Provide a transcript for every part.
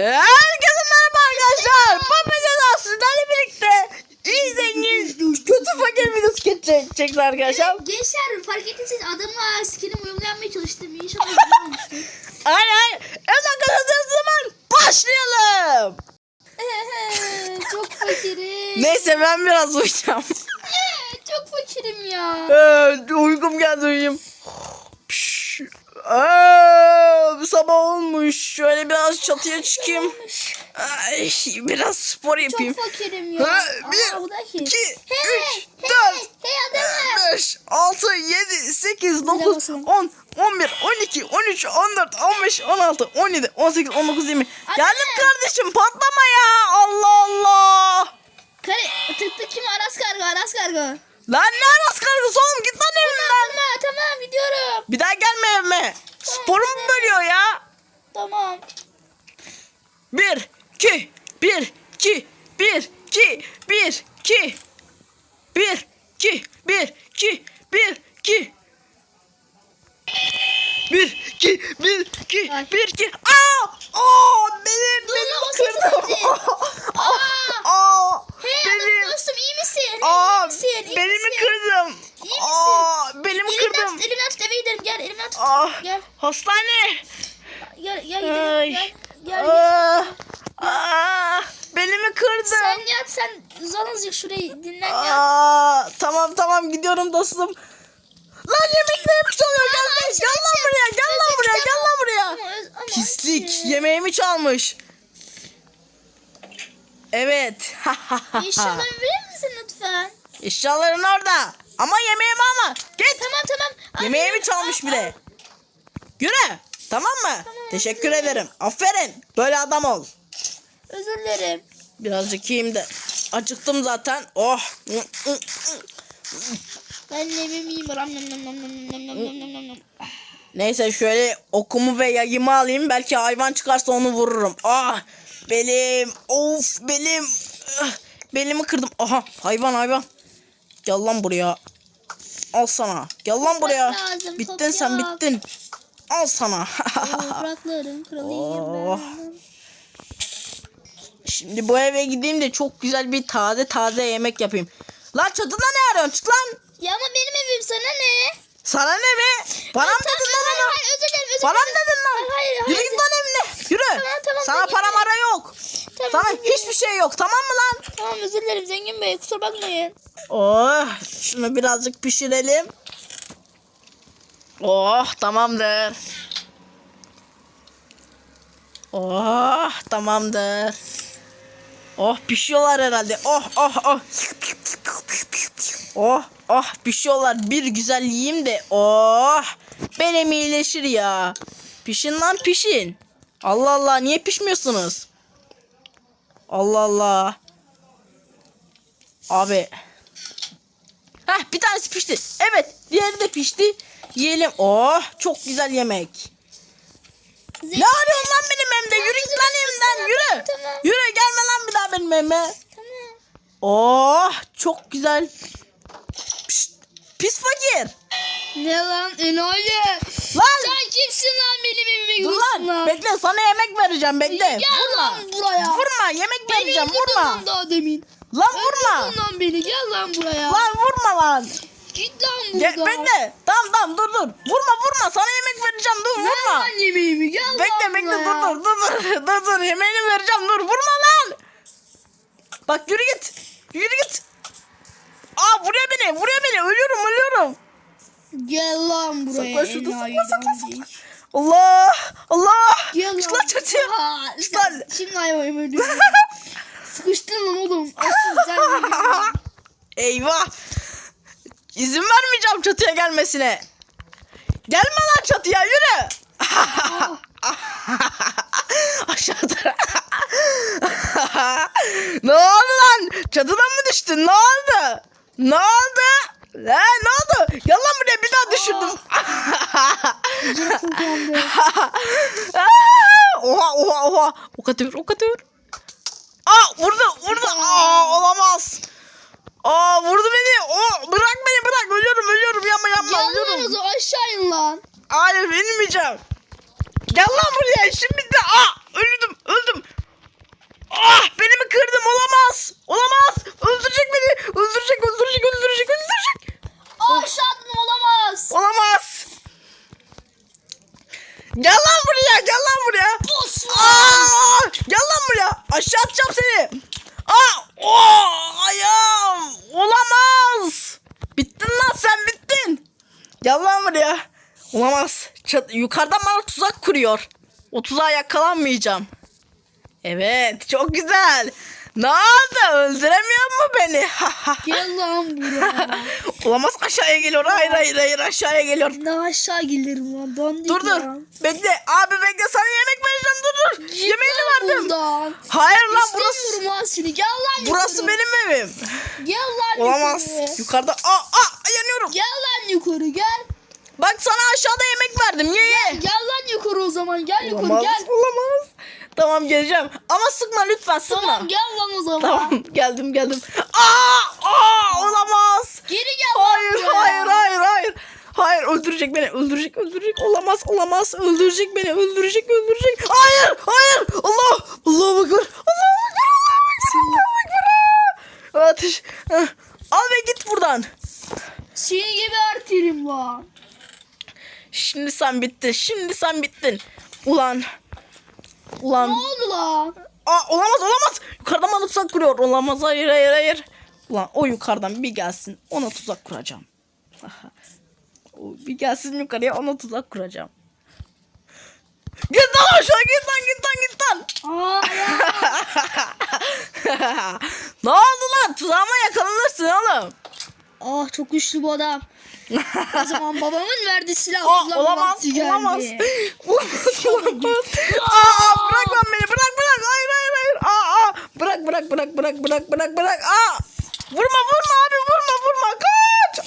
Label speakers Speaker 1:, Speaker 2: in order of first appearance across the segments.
Speaker 1: Herkese merhaba arkadaşlar. Papaca'da sizlerle birlikte iyi zengin kötü fakir videosu çekeceğiz arkadaşlar.
Speaker 2: Evet, gençler fark ettiyseniz adama skinim uyumlanmaya çalıştım. İnşallah güzel olmuştur.
Speaker 1: Aynen. Evet arkadaşlar o zaman başlayalım.
Speaker 2: Çok fakirim.
Speaker 1: Neyse ben biraz uyuyacağım.
Speaker 2: Çok fakirim ya.
Speaker 1: Evet, uykum geldi uyuyayım. Aa, sabah olmuş. Şöyle biraz çatıya çıkayım. Ay, biraz spor yapayım.
Speaker 2: Çok fakirim ya.
Speaker 1: Ha, bir,
Speaker 2: Aa, iki, hey,
Speaker 1: üç,
Speaker 2: hey,
Speaker 1: dört,
Speaker 2: hey, hey, beş,
Speaker 1: altı, yedi, sekiz, dokuz, on,
Speaker 2: on
Speaker 1: bir, on iki, on üç, on dört, on beş, on altı, on yedi, on sekiz, on dokuz, yirmi. Geldim kardeşim patlama ya. Allah Allah.
Speaker 2: Kare, tık tık kim? Aras kargo, Aras kargo.
Speaker 1: Lan ne aras kargosu oğlum git lan evimden.
Speaker 2: Tamam, tamam gidiyorum.
Speaker 1: Bir daha gelme evime sporu mu bölüyor ya?
Speaker 2: Tamam.
Speaker 1: Bir, iki, bir, iki, bir, iki, bir, iki. Bir, iki, bir, iki, bir, iki. Bir, iki, bir,
Speaker 2: iki,
Speaker 1: bir, iki. Aa! Aa! Benim,
Speaker 2: Dur,
Speaker 1: benim kırdım. Aa! Aa!
Speaker 2: Hey,
Speaker 1: benim.
Speaker 2: dostum iyi misin?
Speaker 1: Aa!
Speaker 2: İyi misin?
Speaker 1: Kırdım.
Speaker 2: İyi misin?
Speaker 1: Aa! Belimi
Speaker 2: Elimden
Speaker 1: kırdım.
Speaker 2: tut, elimden tut eve gidelim gel elimden tut.
Speaker 1: Ah!
Speaker 2: Gel
Speaker 1: Hastane.
Speaker 2: gel gel
Speaker 1: Ay.
Speaker 2: gidelim gel. Gel gel.
Speaker 1: Aa! Aa! Belimi kırdım.
Speaker 2: Sen yat sen uzan azıcık şurayı dinlen yat.
Speaker 1: Aa, tamam tamam gidiyorum dostum. Lan yemeklerimi çalıyor gel gel gel lan buraya gel lan buraya gel lan buraya. Pislik yemeğimi çalmış. Evet.
Speaker 2: İnşallah verir misin lütfen?
Speaker 1: İnşallahın orada. Ama yemeğimi ama. Git.
Speaker 2: Tamam tamam.
Speaker 1: Yemeğimi Ay, çalmış al, bile. Al. Tamam mı? Tamam, Teşekkür ederim. Aferin. Böyle adam ol.
Speaker 2: Özür dilerim.
Speaker 1: Birazcık yiyeyim de. Acıktım zaten. Oh.
Speaker 2: Ben de yiyeyim.
Speaker 1: Neyse şöyle okumu ve yayımı alayım. Belki hayvan çıkarsa onu vururum. Ah belim. Of belim. Ah, belimi kırdım. Aha hayvan hayvan. Gel lan buraya. Al sana. Gel lan buraya.
Speaker 2: lazım,
Speaker 1: Bittin
Speaker 2: top
Speaker 1: sen bittin. Al sana.
Speaker 2: Toprakların kralıyım
Speaker 1: Oh.
Speaker 2: ben.
Speaker 1: Şimdi bu eve gideyim de çok güzel bir taze taze yemek yapayım. Lan çatıda ne arıyorsun? Çık lan.
Speaker 2: Ya ama benim evim sana ne?
Speaker 1: Sana ne be? Bana mı dedin lan onu?
Speaker 2: hayır, özür dilerim
Speaker 1: Bana mı dedin lan?
Speaker 2: Hayır, hayır,
Speaker 1: Yürü git lan evine. Yürü.
Speaker 2: Tamam, tamam,
Speaker 1: Sana para mara yok.
Speaker 2: Tamam,
Speaker 1: Sana hiçbir şey yok tamam mı lan?
Speaker 2: Tamam özür dilerim zengin bey kusura bakmayın.
Speaker 1: Oh şunu birazcık pişirelim. Oh tamamdır. Oh tamamdır. Oh pişiyorlar herhalde. Oh oh oh. Oh oh pişiyorlar. Bir güzel yiyeyim de. Oh benim iyileşir ya. Pişin lan pişin. Allah Allah niye pişmiyorsunuz? Allah Allah. Abi. Heh bir tanesi pişti. Evet diğeri de pişti. Yiyelim. Oh çok güzel yemek. Ne arıyorsun lan benim evimde? Yürü git lan evimden yürü.
Speaker 2: Tamam.
Speaker 1: Yürü gelme lan bir daha benim evime.
Speaker 2: Tamam.
Speaker 1: Oh çok güzel. Pişt, pis fakir.
Speaker 2: Ne lan enayi?
Speaker 1: Lan
Speaker 2: Sen kimsin lan benim evime
Speaker 1: dur
Speaker 2: giriyorsun
Speaker 1: lan.
Speaker 2: lan?
Speaker 1: Bekle sana yemek vereceğim bekle.
Speaker 2: Gel
Speaker 1: Vurma.
Speaker 2: lan buraya.
Speaker 1: Vurma yemek
Speaker 2: Beni
Speaker 1: vereceğim
Speaker 2: öldürdün
Speaker 1: vurma.
Speaker 2: lan daha demin.
Speaker 1: Lan vurma.
Speaker 2: Öldürdün lan beni gel lan buraya.
Speaker 1: Lan vurma lan.
Speaker 2: Git lan
Speaker 1: Gel,
Speaker 2: buradan.
Speaker 1: bekle. Tamam tamam dur dur. Vurma vurma sana yemek vereceğim dur
Speaker 2: Ver
Speaker 1: vurma.
Speaker 2: lan yemeğimi gel
Speaker 1: Bekle
Speaker 2: lan
Speaker 1: bekle
Speaker 2: buraya.
Speaker 1: dur dur dur dur dur dur yemeğini vereceğim dur vurma lan. Bak yürü git. Yürü git. Aa vuruyor beni vuruyor beni ölüyorum ölüyorum.
Speaker 2: Gel lan buraya
Speaker 1: Sakla şurada,
Speaker 2: enayi
Speaker 1: sakla, sakla,
Speaker 2: dandik.
Speaker 1: Allah Allah.
Speaker 2: Gel
Speaker 1: lan çatıya.
Speaker 2: Aa,
Speaker 1: Çık lan.
Speaker 2: Şimdi hayvanımı öldürdüm. Sıkıştın lan oğlum.
Speaker 1: Eyvah. İzin vermeyeceğim çatıya gelmesine. Gelme lan çatıya yürü. Aşağıda. ne oldu lan? Çatıdan mı düştün? Ne oldu? Ne oldu? Ha, ne oldu? Gel lan buraya bir daha düşürdüm. oha oha oha. O kadar o kadar. Aa vurdu vurdu. Aa olamaz. Aa vurdu beni. O bırak beni bırak. Ölüyorum ölüyorum yapma yapma ölüyorum.
Speaker 2: aşağı in lan.
Speaker 1: Hayır inmeyeceğim. Gel lan buraya şimdi de. Aa öldüm öldüm. Olamaz. Olamaz. Öldürecek beni. Öldürecek, öldürecek, öldürecek.
Speaker 2: Aa aşağı atladım olamaz.
Speaker 1: Olamaz. Gel lan buraya, gel lan buraya.
Speaker 2: Osman.
Speaker 1: Aa, gel lan buraya. Aşağı atacağım seni. Aa, oh, ayağım. Olamaz. Bittin lan sen bittin. Gel lan buraya. Olamaz. Çat- yukarıdan bana tuzak kuruyor. O tuzağa yakalanmayacağım. Evet, çok güzel. Ne oldu? Öldüremiyor mu beni?
Speaker 2: Gel lan buraya.
Speaker 1: Olamaz aşağıya geliyor. Hayır hayır hayır aşağıya geliyor.
Speaker 2: ne aşağı gelirim lan. Dandik
Speaker 1: Dur dur. Bekle. Abi bekle sana yemek vereceğim. Dur dur.
Speaker 2: Git
Speaker 1: Yemeğini verdim.
Speaker 2: Buradan.
Speaker 1: Hayır lan burası.
Speaker 2: Lan seni. Gel lan
Speaker 1: Burası
Speaker 2: yukarı.
Speaker 1: benim evim.
Speaker 2: Gel lan
Speaker 1: Olamaz.
Speaker 2: yukarı.
Speaker 1: Yukarıda. Aa, aa yanıyorum.
Speaker 2: Gel lan yukarı gel.
Speaker 1: Bak sana aşağıda yemek verdim. Ye ye.
Speaker 2: Gel lan yukarı o zaman. Gel yukarı
Speaker 1: Olamaz.
Speaker 2: gel.
Speaker 1: Olamaz. Tamam geleceğim. Ama sıkma lütfen sıkma.
Speaker 2: Tamam gel lan o zaman.
Speaker 1: Tamam geldim geldim. Aa, aa olamaz.
Speaker 2: Geri gel lan
Speaker 1: Hayır
Speaker 2: buraya.
Speaker 1: hayır hayır hayır. Hayır öldürecek beni öldürecek öldürecek olamaz olamaz öldürecek beni öldürecek öldürecek hayır hayır Allah Allahu ekber Allahu ekber Allahu ekber Allahu ekber ateş Heh. al ve git buradan
Speaker 2: Seni gebertirim lan.
Speaker 1: şimdi sen bittin şimdi sen bittin. Ulan. Ulan.
Speaker 2: Ne oldu lan?
Speaker 1: Aa, olamaz olamaz. Yukarıdan bana tuzak kuruyor. Olamaz hayır hayır hayır. Ulan o yukarıdan bir gelsin ona tuzak kuracağım. O bir gelsin yukarıya ona tuzak kuracağım. Git lan aşağı git lan git lan git lan. Ne oldu lan? Tuzağıma yakalanırsın oğlum.
Speaker 2: Ah çok güçlü bu adam. O zaman babamın verdiği silah
Speaker 1: Aa, olamaz,
Speaker 2: vakti geldi.
Speaker 1: olamaz. Olamaz, olamaz. Aa, bırak lan beni, bırak, bırak. Hayır, hayır, hayır. Aa, aa. Bırak, bırak, bırak, bırak, bırak, bırak, bırak. Aa. Vurma, vurma abi, vurma, vurma. Kaç.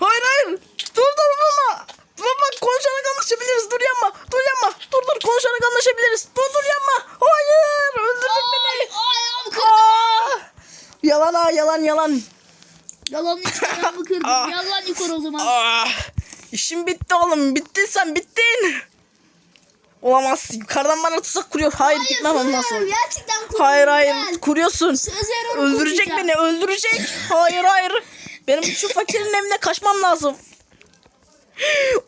Speaker 1: Hayır, hayır. Dur, dur, vurma. Bak, bak, konuşarak anlaşabiliriz. Dur yanma, dur yanma. Dur, dur, konuşarak anlaşabiliriz. Dur, dur yanma. Hayır, öldürdük
Speaker 2: Ay,
Speaker 1: beni.
Speaker 2: kırdım.
Speaker 1: Aa. Yalan ha, yalan, yalan.
Speaker 2: Yalan için ayağımı kırdım.
Speaker 1: Ah.
Speaker 2: Yalan yukarı o zaman.
Speaker 1: Ah, işim bitti oğlum. Bittin sen bittin. Olamaz. Yukarıdan bana tuzak kuruyor. Hayır, gitmem ondan sonra.
Speaker 2: Gerçekten.
Speaker 1: Hayır hayır
Speaker 2: Gel.
Speaker 1: kuruyorsun. Öldürecek beni öldürecek. Hayır hayır. Benim şu fakirin evine kaçmam lazım.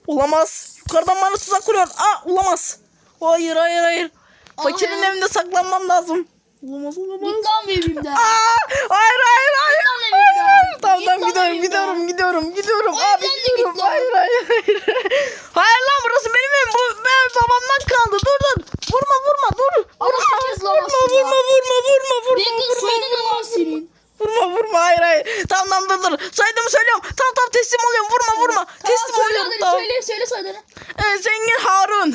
Speaker 1: Olamaz. Yukarıdan bana tuzak kuruyor. Aa olamaz. Hayır hayır hayır. Fakirin
Speaker 2: Aa.
Speaker 1: evinde saklanmam lazım. Olamaz olamaz.
Speaker 2: Git lan evimden.
Speaker 1: Aa, hayır hayır hayır.
Speaker 2: lan evimden.
Speaker 1: Hayır. Tamam
Speaker 2: Git
Speaker 1: tamam
Speaker 2: lan
Speaker 1: gidiyorum
Speaker 2: evimden.
Speaker 1: gidiyorum gidiyorum gidiyorum.
Speaker 2: O
Speaker 1: Abi
Speaker 2: evden de
Speaker 1: gidiyorum.
Speaker 2: git lan.
Speaker 1: Hayır hayır hayır. Hayır lan burası benim evim. Bu benim babamdan kaldı. Dur dur. Vurma vurma dur.
Speaker 2: Allah
Speaker 1: Vurma
Speaker 2: herkes lan
Speaker 1: vurma
Speaker 2: aslında.
Speaker 1: vurma vurma vurma vurma.
Speaker 2: Bekle
Speaker 1: vurma,
Speaker 2: soyunun
Speaker 1: vurma,
Speaker 2: lan senin.
Speaker 1: Vurma vurma hayır hayır. Tamam tamam dur dur. Saydığımı söylüyorum. Tamam tamam teslim oluyorum. Vurma vurma. teslim
Speaker 2: söyle
Speaker 1: oluyorum.
Speaker 2: adını,
Speaker 1: Tamam.
Speaker 2: Söyle söyle soyadını.
Speaker 1: Ee, zengin Harun.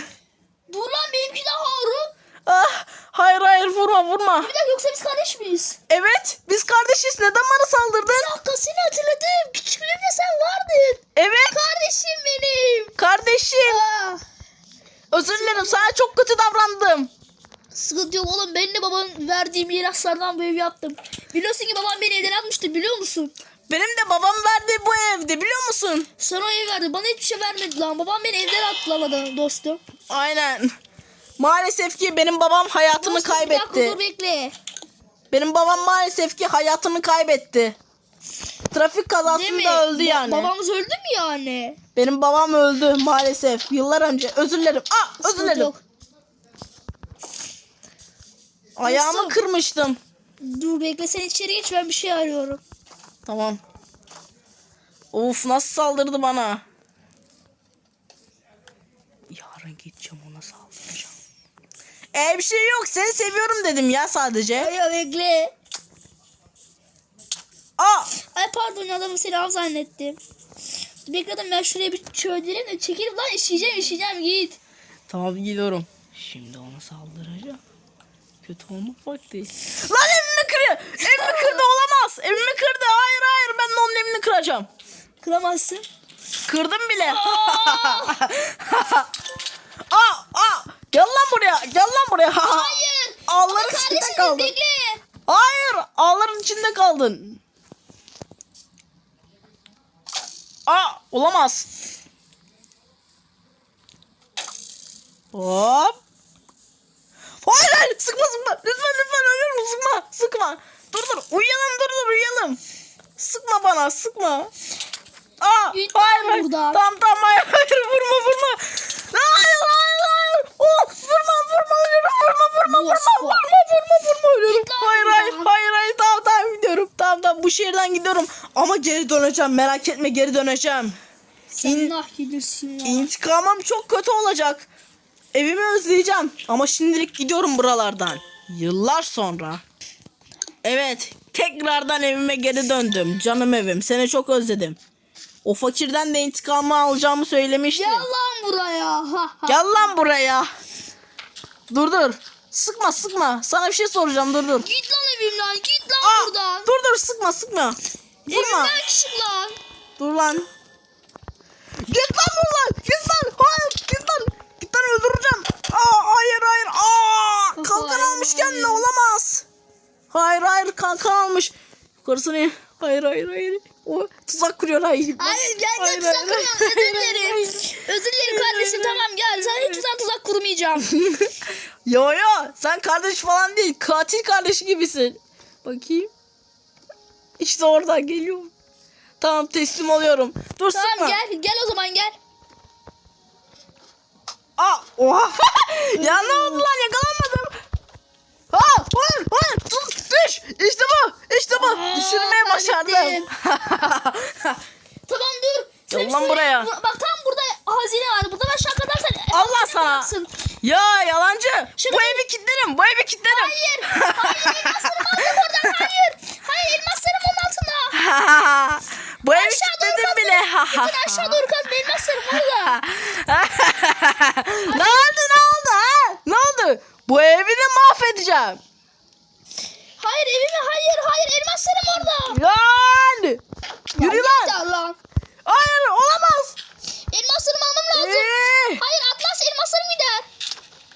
Speaker 2: Dur lan benimki de Harun.
Speaker 1: Ah, hayır hayır vurma.
Speaker 2: Bir dakika yoksa biz kardeş miyiz?
Speaker 1: Evet biz kardeşiz. Neden bana saldırdın?
Speaker 2: Bir dakika seni hatırladım. Küçüklüğümde sen vardın.
Speaker 1: Evet
Speaker 2: Kardeşim benim.
Speaker 1: kardeşim.
Speaker 2: Ah.
Speaker 1: Özür dilerim sana çok kötü davrandım.
Speaker 2: Sıkıntı yok oğlum. Ben de babamın verdiği miraslardan bu ev yaptım. Biliyorsun ki babam beni evden atmıştı biliyor musun?
Speaker 1: Benim de babam verdi bu evde biliyor musun?
Speaker 2: Sana o ev verdi. Bana hiçbir şey vermedi lan. Babam beni evden attı lan dostum.
Speaker 1: Aynen. Maalesef ki benim babam hayatını
Speaker 2: Bir dakika
Speaker 1: kaybetti.
Speaker 2: dur bekle.
Speaker 1: Benim babam maalesef ki hayatını kaybetti. Trafik kazasında öldü yani.
Speaker 2: Babamız öldü mü yani?
Speaker 1: Benim babam öldü maalesef. Yıllar önce. Özür dilerim. Aa, özür
Speaker 2: Sıkıntı
Speaker 1: dilerim.
Speaker 2: yok.
Speaker 1: Ayağımı
Speaker 2: Nasıl?
Speaker 1: kırmıştım.
Speaker 2: Dur bekle sen içeri geç ben bir şey arıyorum.
Speaker 1: Tamam. Of nasıl saldırdı bana. Yarın gideceğim ona saldıracağım. Ee bir şey yok seni seviyorum dedim ya sadece.
Speaker 2: Ay bekle.
Speaker 1: Aa
Speaker 2: Ay pardon adamı selam zannettim. Dur bekle adam ben şuraya bir çöldüreyim de çekilip lan işeyeceğim işeyeceğim git.
Speaker 1: tamam gidiyorum. Şimdi ona saldıracağım. Kötü olmak vakti. Lan evimi kırıyor. Evimi kırdı olamaz. Evimi kırdı. Hayır hayır ben de onun evini kıracağım.
Speaker 2: Kıramazsın.
Speaker 1: Kırdım bile. lan buraya. Gel lan buraya.
Speaker 2: Hayır.
Speaker 1: Ağların içinde kaldın.
Speaker 2: bekle.
Speaker 1: Hayır. Ağların içinde kaldın. Aa olamaz. Hop. Hayır hayır sıkma sıkma. Lütfen lütfen ölüyorum sıkma sıkma. Dur dur. Uyuyalım dur dur uyuyalım. Sıkma bana sıkma. Aa, hayır hayır. Tamam tamam hayır hayır vurma döneceğim merak etme geri döneceğim.
Speaker 2: Sen nah gelirsin ya.
Speaker 1: İntikamım çok kötü olacak. Evimi özleyeceğim. Ama şimdilik gidiyorum buralardan. Yıllar sonra. Evet. Tekrardan evime geri döndüm. Canım evim. Seni çok özledim. O fakirden de intikamı alacağımı söylemiştim.
Speaker 2: Gel lan buraya. Ha, ha.
Speaker 1: Gel lan buraya. Dur dur. Sıkma sıkma. Sana bir şey soracağım dur dur.
Speaker 2: Git lan evimden. Git lan
Speaker 1: Aa,
Speaker 2: buradan.
Speaker 1: dur dur sıkma sıkma. Vurma.
Speaker 2: Evimden çık lan.
Speaker 1: Dur lan. Git lan buradan. Git lan. Hayır git lan. Git lan öldüreceğim. Aa, hayır hayır. Aa, kalkan almış kendine olamaz. Hayır hayır kalkan almış. Yukarısını. Hayır hayır hayır. O tuzak kuruyor. Hayır.
Speaker 2: Hayır gel
Speaker 1: Hayır,
Speaker 2: gel tuzak
Speaker 1: hayır,
Speaker 2: kurma.
Speaker 1: hayır,
Speaker 2: Özür dilerim. Özür dilerim kardeşim tamam gel. Sen hiçbir zaman tuzak kurmayacağım.
Speaker 1: yo yo sen kardeş falan değil. Katil kardeşi gibisin. Bakayım. İşte orada geliyorum. Tamam teslim oluyorum. Dur sıkma.
Speaker 2: tamam gel. Gel o zaman gel.
Speaker 1: Aa, oha. ya ne oldu lan yakalanmadım. Ha, hayır, hayır, dur, düş. İşte bu, işte bu.
Speaker 2: Aa,
Speaker 1: Düşürmeye başardım.
Speaker 2: Tamam dur. Bir
Speaker 1: lan buraya.
Speaker 2: Bak tam burada hazine var. Buradan aşağı katarsan
Speaker 1: Allah sana.
Speaker 2: bulacaksın.
Speaker 1: ya yalancı.
Speaker 2: Şaka-
Speaker 1: Bu evi kilitlerim, bu evi kilitlerim.
Speaker 2: Hayır. Hayır elmaslarımı aldım oradan. Hayır. Hayır elmaslarım onun altında.
Speaker 1: bu evi
Speaker 2: Aşağı doğru
Speaker 1: kilitledim
Speaker 2: kaz.
Speaker 1: bile.
Speaker 2: Gidin aşağı doğru kaz. Elmaslarım orada.
Speaker 1: ne oldu, ne oldu ha? Ne oldu? Bu evi de mahvedeceğim.
Speaker 2: Hayır evime hayır. Hayır elmaslarım orada.
Speaker 1: Lan. Yürü lan.
Speaker 2: Gel lan.
Speaker 1: Hayır, olamaz.
Speaker 2: Elmaslarımı almam lazım.
Speaker 1: Ee.
Speaker 2: Hayır Atlas elmaslarım gider.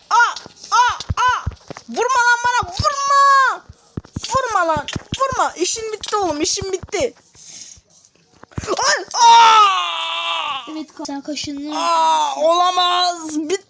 Speaker 1: Aa, aa, aa. Vurma lan bana vurma. Vurma lan. Vurma. İşin bitti oğlum işin bitti. Ay, aa!
Speaker 2: Kaşındın.
Speaker 1: Aa, olamaz. Bittin